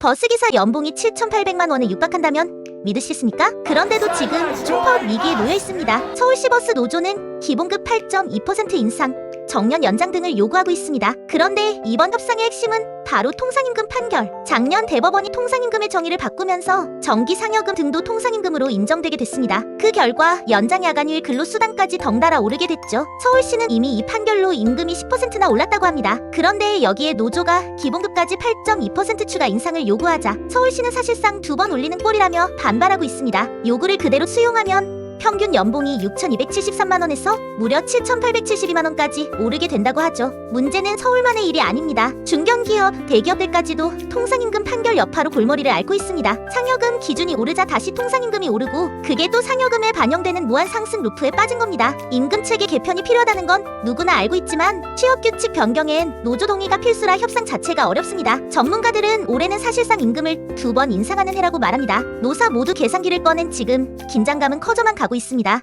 버스기사 연봉이 7,800만 원에 육박한다면 믿으시겠습니까? 그런데도 지금 총파업 위기에 놓여 있습니다. 서울시 버스 노조는 기본급 8.2% 인상, 정년 연장 등을 요구하고 있습니다. 그런데 이번 협상의 핵심은 바로 통상임금 판결. 작년 대법원이 통상임금의 정의를 바꾸면서 정기 상여금 등도 통상임금으로 인정되게 됐습니다. 그 결과 연장 야간일 근로수당까지 덩달아 오르게 됐죠. 서울시는 이미 이 판결로 임금이 10%나 올랐다고 합니다. 그런데 여기에 노조가 기본급까지 8.2% 추가 인상을 요구하자 서울시는 사실상 두 번 올리는 꼴이라며 반발하고 있습니다. 요구를 그대로 수용하면 평균 연봉이 6,273만 원에서 무려 7,872만 원까지 오르게 된다고 하죠. 문제는 서울만의 일이 아닙니다. 중견기업, 대기업들까지도 통상임금 판결 여파로 골머리를 앓고 있습니다. 상여금 기준이 오르자 다시 통상임금이 오르고 그게 또 상여금에 반영되는 무한 상승 루프에 빠진 겁니다. 임금 체계 개편이 필요하다는 건 누구나 알고 있지만 취업 규칙 변경엔 노조 동의가 필수라 협상 자체가 어렵습니다. 전문가들은 올해는 사실상 임금을 두 번 인상하는 해라고 말합니다. 노사 모두 계산기를 꺼낸 지금 긴장감은 커져만 가고 있습니다.